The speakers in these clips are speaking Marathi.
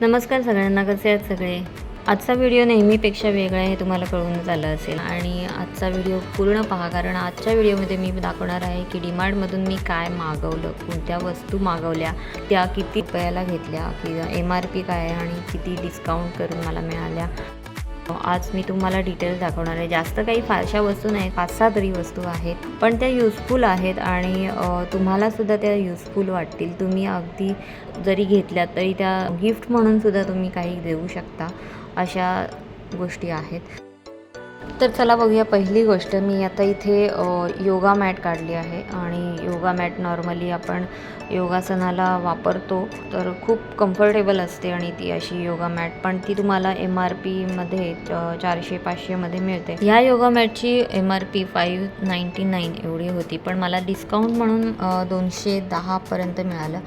नमस्कार सगळ्यांना कसे आहेत सगळे? आजचा व्हिडिओ नेहमीपेक्षा वेगळा आहे हे तुम्हाला कळून झालं असेल. आणि आजचा व्हिडिओ पूर्ण पहा कारण आजच्या व्हिडिओमध्ये मी दाखवणार आहे की डिमांडमधून मी काय मागवलं कोणत्या वस्तू मागवल्या त्या किती रुपयाला घेतल्या किंवा एम आर पी काय आहे आणि किती डिस्काउंट करून मला मिळाल्या. आज मी तुम्हाला डिटेल्स दाखवणार आहे. जास्त काही फारशा वस्तू नाही पाच सहा तरी वस्तू आहेत. पण त्या युजफुल आहेत आणि तुम्हालासुद्धा त्या युजफुल वाटतील. तुम्ही अगदी जरी घेतल्या तरी त्या गिफ्ट म्हणून सुद्धा तुम्ही काही देऊ शकता अशा गोष्टी आहेत. तर चला बघूया पहिली गोष्ट. मी आता इथे योगा मॅट काढली आहे आणि योगा मॅट नॉर्मली आपण योगासनाला वापरतो. तर खूप कम्फर्टेबल असते आणि ती अशी योगा मॅट. पण ती तुम्हाला एम आर पीमध्ये चारशे पाचशेमध्ये मिळते. ह्या yoga मॅटची M R P five ninety nine एवढी होती. पण मला डिस्काउंट म्हणून दोनशे दहापर्यंत मिळालं.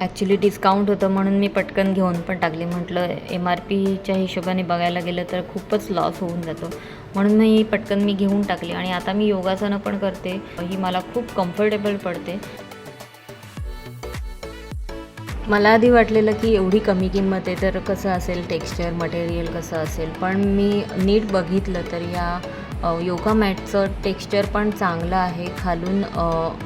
ॲक्च्युली डिस्काउंट होतं म्हणून मी पटकन घेऊन पण टाकली. म्हटलं एम आर पीच्या हिशोबाने बघायला गेलं तर खूपच लॉस होऊन जातो. म्हणून मी पटकन मी घेऊन टाकली आणि आता मी योगासनं पण करते. ही मला खूप कम्फर्टेबल पडते. मला आधी वाटलेलं की एवढी कमी किंमत आहे तर कसं असेल टेक्स्चर मटेरियल कसं असेल? पण मी नीट बघितलं तर या योगा मॅटचं टेक्स्चर पण चांगलं आहे. खालून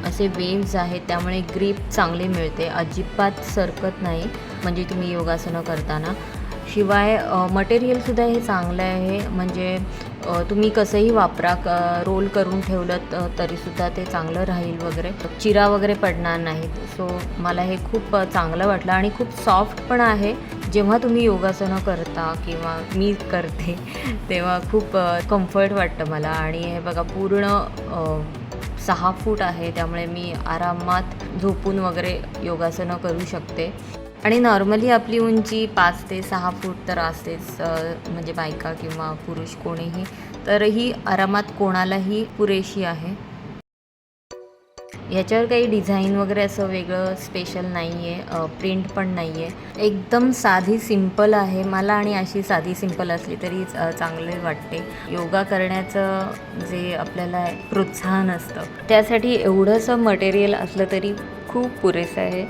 असे वेव्ज आहेत त्यामुळे ग्रीप चांगली मिळते. अजिबात सरकत नाही म्हणजे तुम्ही योगासनं करताना. शिवाय मटेरियलसुद्धा हे चांगलं आहे. म्हणजे तुम्ही कसंही वापरा क रोल करून ठेवलं तरीसुद्धा ते चांगलं राहील वगैरे. चिरा वगैरे पडणार नाहीत. सो मला हे खूप चांगलं वाटलं आणि खूप सॉफ्ट पण आहे. जेव्हा तुम्ही योगासनं करता किंवा मी करते तेव्हा खूप कम्फर्ट वाटतं मला. आणि हे बघा पूर्ण सहा फूट आहे त्यामुळे मी आरामात झोपून वगैरे योगासनं करू शकते. आणि नॉर्मली आपली उंची पाच ते सहा फूट तर असतेच म्हणजे बायका किंवा पुरुष कोणीही. तर ही आरामात कोणालाही पुरेशी आहे. याच्यावर काही डिझाईन वगैरे असं वेगळं स्पेशल नाही आहे प्रिंट पण नाही आहे एकदम साधी सिंपल आहे. मला आणि अशी साधी सिंपल असली तरी चांगले वाटते. योगा करण्याचं जे आपल्याला प्रोत्साहन असतं त्यासाठी एवढंसं मटेरियल असलं तरी खूप पुरेसं आहे.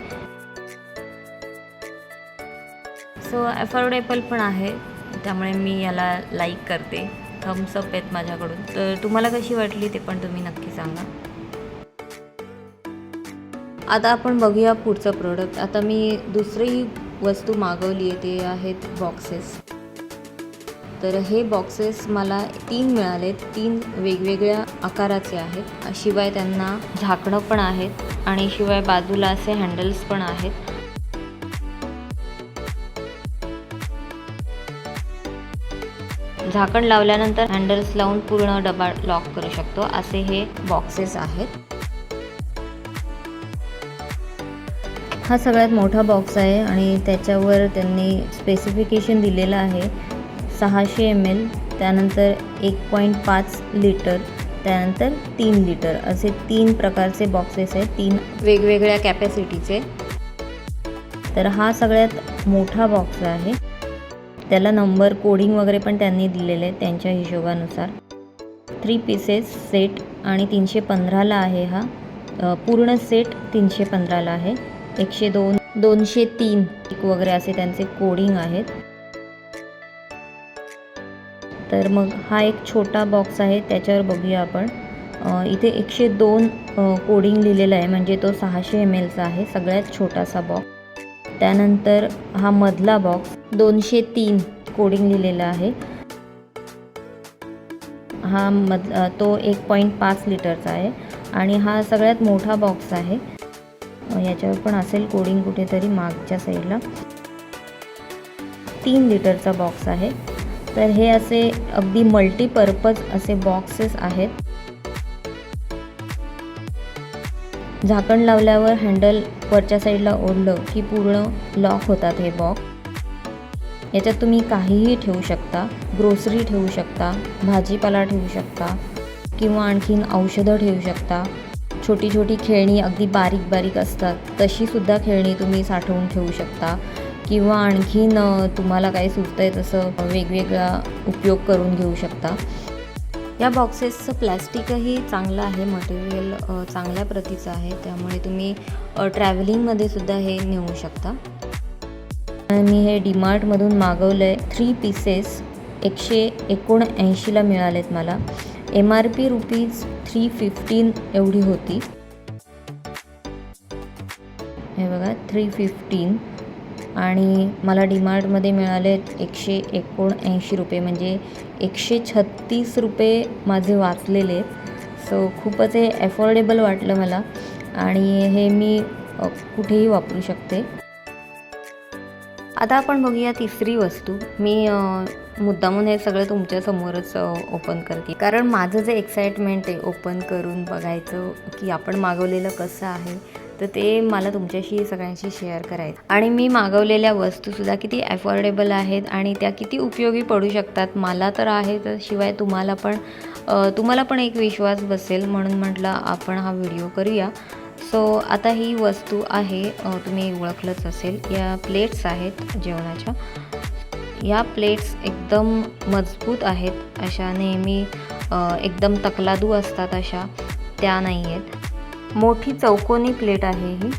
सो अफोर्डेबल पण आहे. त्यामुळे मी याला लाईक करते. थम्सअप आहेत माझ्याकडून. तर तुम्हाला कशी वाटली ते पण तुम्ही नक्की सांगा. आता आपण बघूया पुढचं प्रोडक्ट आता मी दुसरी वस्तू मागवली आहे ते आहेत बॉक्सेस तर हे बॉक्सेस मला तीन मिळाले तीन वेगवेगळ्या आकाराचे आहेत. शिवाय त्यांना झाकणं पण आहेत आणि शिवाय बाजूला असे हँडल्स पण आहेत. झाकण लावल्यानंतर हँडल्स लावून पूर्ण डबा लॉक करू शकतो. असे हे बॉक्सेस आहेत. हा सगळ्यात मोठा बॉक्स आहे आणि त्याच्यावर त्यांनी स्पेसिफिकेशन दिलेलं आहे. सहाशे एम एल त्यानंतर एक पॉईंट पाच लिटर त्यानंतर तीन लिटर असे तीन प्रकारचे बॉक्सेस आहेत तीन वेगवेगळ्या कॅपॅसिटीचे तर हा सगळ्यात मोठा बॉक्स आहे. त्याला नंबर कोडिंग वगैरे पण त्यांनी दिलेले आहे त्यांच्या हिशोबानुसार. थ्री पीसेस सेट आणि तीनशे पंधराला आहे हा. पूर्ण सेट तीनशे पंधराला आहे. एकशे दोन दोनशे तीन वगैरे असे त्यांचे कोडिंग आहेत. तर मग हा एक छोटा बॉक्स आहे त्याच्यावर बघूया आपण. इथे एकशे दोन कोडिंग लिहिलेलं आहे म्हणजे तो सहाशे एम एलचा आहे सगळ्यात छोटासा बॉक्स त्यानंतर हा मधला बॉक्स दोनशे तीन कोडिंग लिहिलेला आहे. हा मध तो एक पॉईंट पाच लिटरचा आहे आणि हा सगळ्यात मोठा बॉक्स आहे. याच्यावर पण असेल कोडिंग कुठेतरी मागच्या साईडला तीन लिटरचा बॉक्स आहे. तर हे असे अगदी मल्टीपर्पज असे बॉक्सेस आहेत. झाकण लावल्यावर हँडल वरच्या साईडला ओढलं की पूर्ण लॉक होतात हे बॉक्स. याच्यात तुम्ही काहीही ठेवू शकता ग्रोसरी ठेवू शकता भाजीपाला ठेवू शकता किंवा आणखीन औषधं ठेवू शकता. छोटी छोटी खेळणी अगदी बारीक बारीक असतात तशीसुद्धा खेळणी तुम्ही साठवून ठेवू शकता किंवा आणखीन तुम्हाला काही सुचतं आहे तसं वेगवेगळा उपयोग करून घेऊ शकता. या बॉक्सेसचं प्लॅस्टिकही चांगलं आहे मटेरियल चांगल्या प्रतीचं आहे. त्यामुळे तुम्ही ट्रॅव्हलिंगमध्ये सुद्धा हे नेऊ शकता. मी हे डीमार्टमधून मागवलं आहे थ्री पीसेस एकशे एकोणऐंशीला मिळालेत मला. M R P rupees three fifteen एवढी होती. हे बघा थ्री फिफ्टीन आणि मला डीमार्टमध्ये मिळाले एकशे एकोणऐंशी रुपये. म्हणजे एकशे छत्तीस रुपये माझे वाचलेले. सो खूपच हे ॲफोर्डेबल वाटलं मला. आणि हे मी कुठेही वापरू शकते. आता आपण बघूया तिसरी वस्तू. मी मुद्दामून हे सगळं तुमच्यासमोरच ओपन करते. कारण माझं जे एक्साइटमेंट आहे ओपन करून बघायचं की आपण मागवलेलं कसं आहे तर ते मला तुमच्याशी सगळ्यांशी शेअर करायचं. आणि मी मागवलेल्या वस्तूसुद्धा किती ॲफोर्डेबल आहेत आणि त्या किती उपयोगी पडू शकतात. मला तर आहे तर शिवाय तुम्हाला पण तुम्हाला पण एक विश्वास बसेल म्हणून म्हटलं आपण हा व्हिडिओ करूया. सो आता ही वस्तू आहे तुम्ही ओळखलंच असेल. या प्लेट्स आहेत जेवणाच्या. या प्लेट्स एकदम मजबूत आहेत. अशा नेहमी एकदम तकलादू असतात अशा. त्या नाही आहेत मोठी चौकोनी प्लेट आहे ही.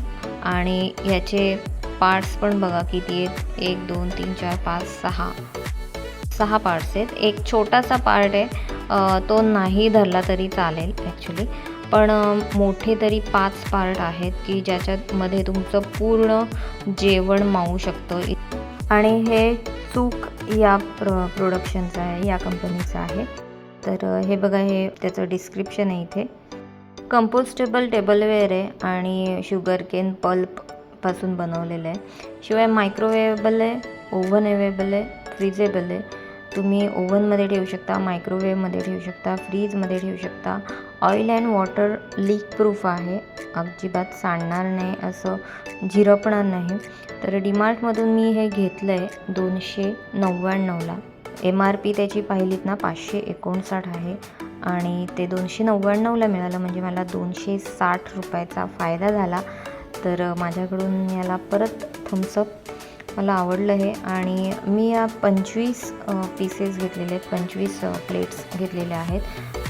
आणि ह्याचे पार्ट्स पण बघा किती आहेत. एक दोन तीन चार पाच सहा. सहा पार्ट्स आहेत. एक छोटासा पार्ट आहे. तो नाही धरला तरी चालेल ॲक्च्युली पण मोठे तरी पाच पार्ट आहेत की ज्याच्यामध्ये तुमचं पूर्ण जेवण मावू शकतं. आणि हे चूक या प्र प्रोडक्शनचं आहे या कंपनीचं आहे. तर हे बघा हे त्याचं डिस्क्रिप्शन आहे इथे. कंपोस्टेबल टेबलवेअर आहे आणि शुगर केन पल्पपासून बनवलेलं आहे. शिवाय मायक्रोवेवेबल आहे ओव्हन अवेलेबल आहे फ्रीजेबल आहे. तुम्ही ओव्हनमध्ये ठेवू शकता मायक्रोवेवमध्ये ठेवू शकता फ्रीजमध्ये ठेवू शकता. Oil and water leak proof आहे. अजिबात सांडणार नाही असं झिरपणार नाही. तर डीमार्टमधून मी हे घेतलं आहे दोनशे नव्याण्णवला. एम आर पी त्याची पाहिलीत ना पाचशे एकोणसाठ आहे. आणि ते दोनशे नव्याण्णवला मिळालं म्हणजे मला दोनशे साठ रुपयाचा फायदा झाला. तर माझ्याकडून याला परत थम्सअप मला आवडलं हे. आणि मी या पंचवीस पीसेस घेतलेले आहेत पंचवीस प्लेट्स घेतलेल्या आहेत.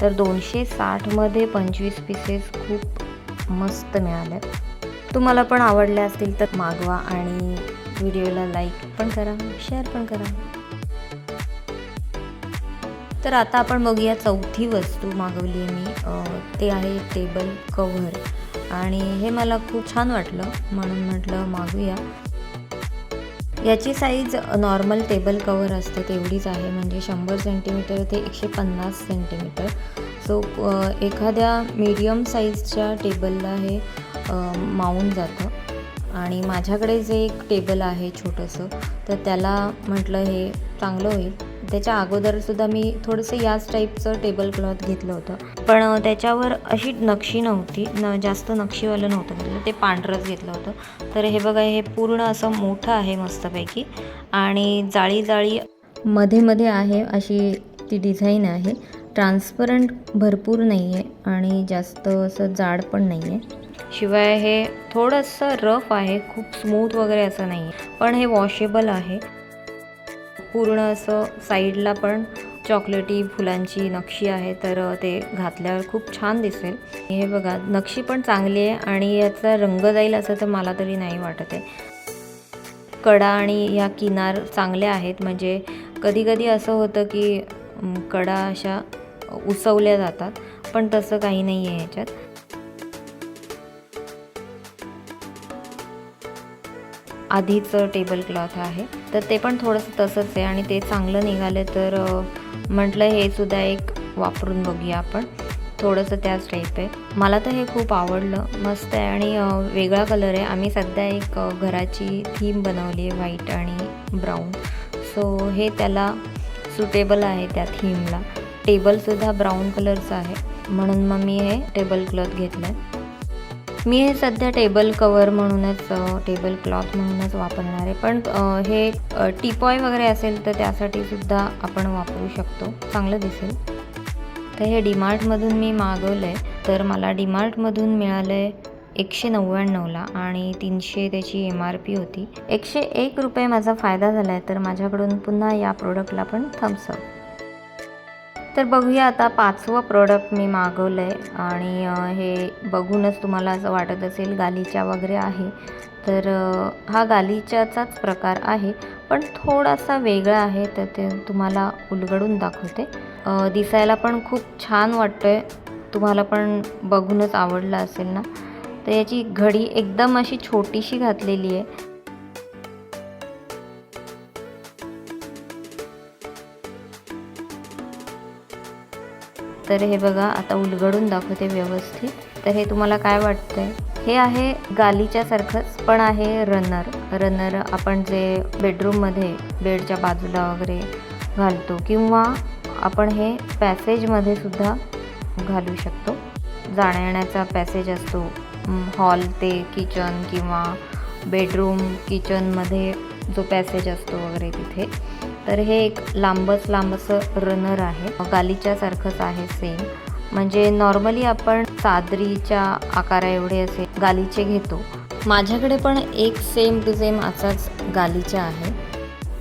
तर दोनशे साठमध्ये पंचवीस पीसेस खूप मस्त मिळाले. तुम्हाला पण आवडल्या असतील तर मागवा आणि व्हिडिओला लाईक पण करा शेअर पण करा. तर आता आपण बघूया चौथी वस्तू मागवली आहे मी ते आहे टेबल कव्हर. आणि हे मला खूप छान वाटलं म्हणून म्हटलं मागूया. याची साईज नॉर्मल टेबल कवर असते तेवढीच आहे. म्हणजे शंभर सेंटीमीटर ते एकशे पन्नास सेंटीमीटर सो एखाद्या मीडियम साईजच्या टेबलला हे मावून जातं. आणि माझ्याकडे जे एक टेबल आहे छोटंसं तर त्याला म्हटलं हे चांगलं होईल. त्याच्या अगोदरसुद्धा मी थोडंसं याच टाईपचं टेबल क्लॉथ घेतलं होतं. पण त्याच्यावर अशी नक्षी नव्हती न जास्त नक्षीवालं नव्हतं घेतलं. ते पांढरंच घेतलं होतं. तर हे बघा हे पूर्ण असं मोठं आहे मस्तपैकी. आणि जाळी जाळी मध्ये मध्ये आहे अशी ती डिझाईन आहे. ट्रान्सपरंट भरपूर नाही आहे आणि जास्त असं जाड पण नाही आहे शिवाय हे थोडंसं रफ आहे खूप स्मूथ वगैरे असं नाही आहे पण हे वॉशेबल आहे. पूर्ण असं साईडला पण चॉकलेटी फुलांची नक्षी आहे तर ते घातल्यावर खूप छान दिसेल. हे बघा नक्षी पण चांगली आहे आणि याचा रंग जाईल असं तर मला तरी नाही वाटत आहे. कडा आणि ह्या किनार चांगल्या आहेत म्हणजे कधीकधी असं होतं की कडा अशा उसवल्या जातात पण तसं काही नाही आहे ह्याच्यात आधीचं टेबल क्लॉथ आहे. तर ते पण थोडंसं तसंच आहे आणि ते चांगलं निघालं तर म्हटलं हे सुद्धा एक वापरून बघूया आपण. थोडंसं त्याच टाईप आहे. मला तर हे खूप आवडलं. मस्त आहे आणि वेगळा कलर आहे. आम्ही सध्या एक घराची थीम बनवली आहे व्हाईट आणि ब्राऊन सो हे त्याला सुटेबल आहे त्या थीमला टेबलसुद्धा ब्राऊन कलरचं आहे. म्हणून मग मी हे टेबल क्लॉथ घेतलं आहे मी हे सध्या टेबल कवर म्हणूनच टेबल क्लॉथ म्हणूनच वापरणार आहे. पण हे टीपॉय टिपॉय वगैरे असेल तर त्यासाठी सुद्धा आपण वापरू शकतो. चांगलं दिसेल. तर हे डीमार्टमधून मी मागवलं आहे तर मला डीमार्टमधून मिळालं आहे एकशे नव्याण्णवला आणि तीनशे त्याची एम आर पी होती. एकशे एक रुपये माझा फायदा झाला आहे तर माझ्याकडून पुन्हा या प्रोडक्टला पण थम्सअप तर बघूया आता पाचवं प्रोडक्ट मी मागवलं आहे आणि हे बघूनच तुम्हाला असं वाटत असेल गालीचा वगैरे आहे. तर हा गालिच्याचाच प्रकार आहे. पण थोडासा वेगळा आहे तर ते तुम्हाला उलगडून दाखवते. दिसायला पण खूप छान वाटतं आहे तुम्हाला पण बघूनच आवडलं असेल ना? तर याची घडी एकदम अशी छोटीशी घातलेली आहे. तर हे बघा आता उलगडून दाखवते व्यवस्थित. तर हे तुम्हाला काय वाटतंय? हे आहे गालीच्यासारखंच पण आहे रनर रनर आपण जे बेडरूममध्ये बेडच्या बाजूला वगैरे घालतो किंवा आपण हे पॅसेजमध्ये सुद्धा घालू शकतो. जाण्या येण्याचा पॅसेज असतो हॉल ते किचन किंवा बेडरूम किचनमध्ये जो पॅसेज असतो वगैरे तिथे. तर हे एक लांबच लांब रनर आहे. गालीच्यासारखंच आहे सेम म्हणजे नॉर्मली आपण चादरीच्या आकारा एवढे असे गालीचे घेतो. माझ्याकडे पण एक सेम टू सेम असाच गालीचा आहे.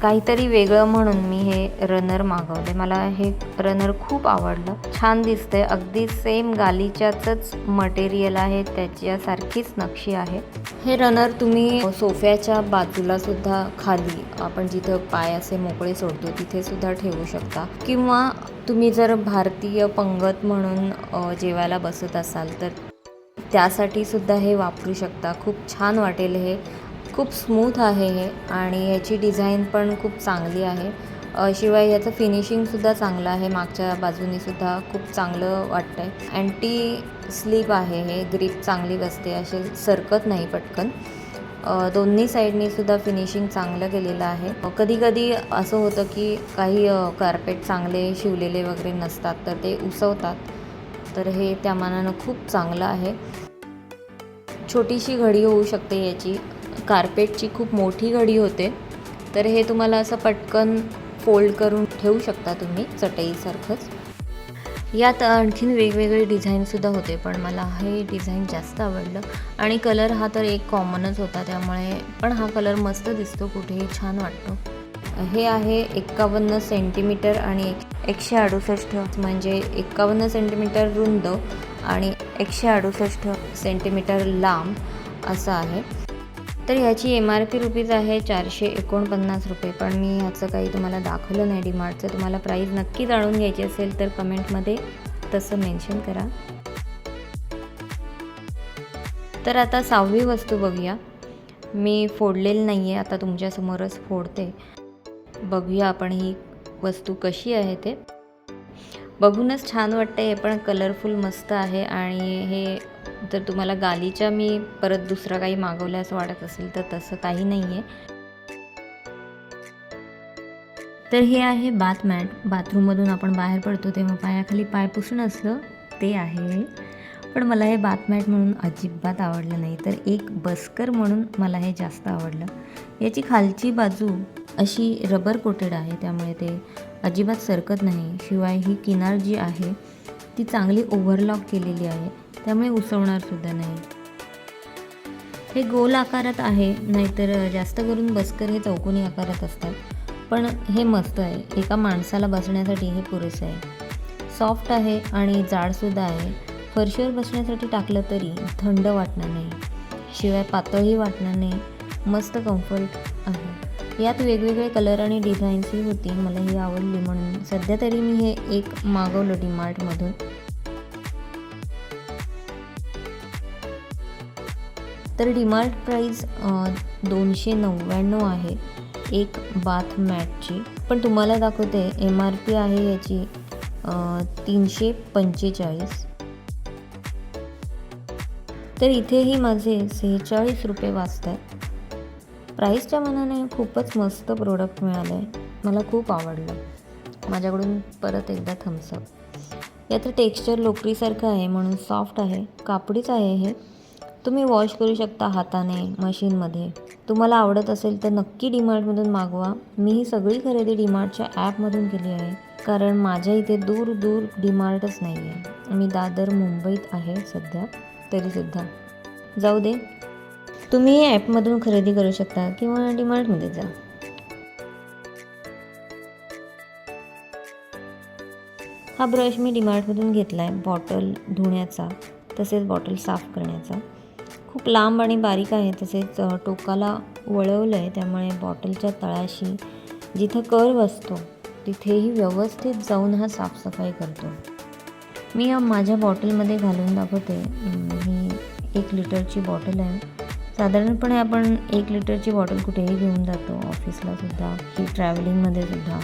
काहीतरी वेगळं म्हणून मी हे रनर मागवले. मला हे रनर खूप आवडलं. छान दिसतंय. अगदी सेम गालीच्याच मटेरियल आहे. त्याच्यासारखीच नक्षी आहे. हे रनर तुम्ही सोफ्याच्या बाजूला सुद्धा खाली आपण जिथं पाय असे मोकळे सोडतो तिथे सुद्धा ठेवू शकता. किंवा तुम्ही जर भारतीय पंगत म्हणून जेवायला बसत असाल तर त्यासाठी सुद्धा हे वापरू शकता. खूप छान वाटेल हे. खूप स्मूथ आहे हे आणि याची डिझाईन पण खूप चांगली आहे. शिवाय याचं फिनिशिंगसुद्धा चांगलं आहे. मागच्या बाजूनीसुद्धा खूप चांगलं वाटतं आहे अँटी स्लीप आहे हे. ग्रीप चांगली बसते. असे सरकत नाही पटकन. दोन्ही साईडनीसुद्धा फिनिशिंग चांगलं केलेलं आहे. कधीकधी असं होतं की काही कार्पेट चांगले शिवलेले वगैरे नसतात तर ते उसवतात. तर हे त्या मानानं खूप चांगलं आहे. छोटीशी घडी होऊ शकते याची. कार्पेटची खूप मोठी घडी होते. तर हे तुम्हाला असं पटकन फोल्ड करून ठेवू शकता तुम्ही चटईसारखंच. यात आणखीन वेगवेगळे डिझाईनसुद्धा होते पण मला हे डिझाईन जास्त आवडलं. आणि कलर हा तर एक कॉमनच होता त्यामुळे पण हा कलर मस्त दिसतो कुठेही छान वाटतो. हे आहे एक्कावन्न सेंटीमीटर आणि एक एकशे अडुसष्ट म्हणजे एक्कावन्न सेंटीमीटर रुंद आणि एकशे अडुसष्ट सेंटीमीटर लांब असं आहे. तर ह्याची एम आर पी रुपीज आहे चारशे एकोणपन्नास रुपये. पण मी ह्याचं काही तुम्हाला दाखवलं नाही डीमार्टचं तुम्हाला प्राईस नक्की जाणून घ्यायची असेल तर कमेंटमध्ये तसं मेन्शन करा. तर आता सहावी वस्तू बघूया. मी फोडलेली नाही आहे आता तुमच्यासमोरच फोडते. बघूया आपण ही वस्तू कशी आहे ते. बघूनच छान वाटतं हे पण कलरफुल मस्त आहे आणि हे जर तुम्हाला गालीच्या मी परत दुसरं काही मागवलं असं वाटत असेल तर तसं काही नाही आहे तर हे आहे बाथ मॅट. बाथरूममधून आपण बाहेर पडतो तेव्हा पायाखाली पाय पुसून असलं ते आहे. पण मला हे बाथ मॅट म्हणून अजिबात आवडलं नाही. तर एक बस्कर म्हणून मला हे जास्त आवडलं. याची खालची बाजू अशी रबर कोटेड आहे त्यामुळे ते अजिबात सरकत नाही. शिवाय ही किनार जी आहे ती चांगली ओव्हरलॉक केलेली आहे. त्यामुळे उसवणार सुद्धा नाही. हे गोल आकारात आहे नाहीतर जास्त करून बसकर हे चौकोनी आकारात असतात. पण हे मस्त आहे. एका माणसाला बसण्यासाठी हे पुरेसे आहे. सॉफ्ट आहे आणि जाडसुद्धा आहे. फरशीवर बसण्यासाठी टाकलं तरी थंड वाटणार नाही. शिवाय पातळही वाटणार नाही. मस्त कम्फर्ट आहे. यात वेगवेगळे कलर आणि डिझाईन्सही होती. मला ही आवडली म्हणून सध्या तरी मी हे एक मागवलं डीमार्टमधून तर डिमार्ट प्राईज दोनशे नव्याण्णव आहे. एक बाथ मॅटची पण तुम्हाला दाखवते एम आर पी आहे याची तीनशे पंचेचाळीस. तर इथेही माझे सेहेचाळीस रुपये वाचत आहेत प्राईसच्या मनाने खूपच मस्त प्रोडक्ट मिळालं आहे मला खूप आवडलं. माझ्याकडून परत एकदा थम्सअप याचं टेक्स्चर लोकरीसारखं आहे म्हणून सॉफ्ट आहे कापडीच आहे हे. तुम्ही वॉश करू शकता हाताने मशीनमध्ये तुम्हाला आवडत असेल तर नक्की डीमार्टमधून मागवा. मी ही सगळी खरेदी डीमार्टच्या ॲपमधून केली आहे. कारण माझ्या इथे दूर दूर डीमार्टच नाही आहे मी दादर मुंबईत आहे सध्या तरीसुद्धा जाऊ दे. तुम्ही ॲपमधून खरेदी करू शकता किंवा डीमार्टमध्ये जा. हा ब्रश मी डीमार्टमधून घेतला आहे बॉटल धुण्याचा तसेच बॉटल साफ करण्याचा. खूप लांब आणि बारीक आहे तसेच टोकाला वळवलं आहे त्यामुळे बॉटलच्या तळाशी जिथं कर्व असतो तिथेही व्यवस्थित जाऊन हा साफसफाई करतो. मी माझ्या बॉटलमध्ये घालून दाखवते. ही एक लिटरची बॉटल आहे. साधारणपणे आपण एक लिटरची बॉटल कुठेही घेऊन जातो ऑफिसला सुद्धा की ट्रॅव्हलिंगमध्ये सुद्धा.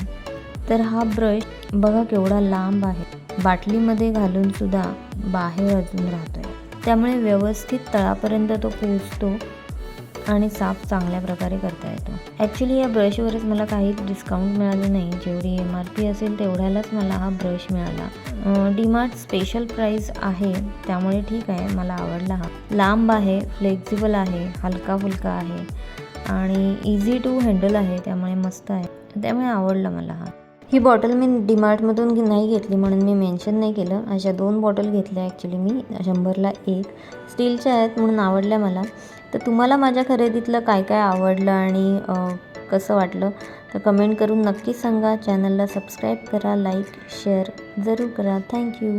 तर हा ब्रश बघा केवढा लांब आहे. बाटलीमध्ये घालून सुद्धा बाहेर अजून राहतोय. त्यामुळे व्यवस्थित तळापर्यंत तो पोचतो आणि साफ चांगल्या प्रकारे करता येतो. ॲक्च्युली या ब्रशवरच मला काही डिस्काउंट मिळालं नाही. जेवढी एम आर पी असेल तेवढ्यालाच मला हा ब्रश मिळाला. डीमार्ट स्पेशल प्राईस आहे. त्यामुळे ठीक आहे. मला आवडला हा. लांब आहे फ्लेक्झिबल आहे हलका फुलका आहे. आणि इझी टू हँडल आहे. त्यामुळे मस्त आहे. त्यामुळे आवडला मला हा. ही बॉटल मी डीमार्टमधून नाही घेतली म्हणून मी मेन्शन नाही केलं. अशा दोन बॉटल घेतल्या ॲक्च्युली मी. शंभरला एक. स्टीलच्या आहेत म्हणून आवडल्या मला. तर तुम्हाला माझ्या खरेदीतलं काय काय आवडलं आणि कसं वाटलं? तर कमेंट करून नक्की सांगा. चॅनलला सबस्क्राईब करा लाईक शेअर जरूर करा. थँक्यू.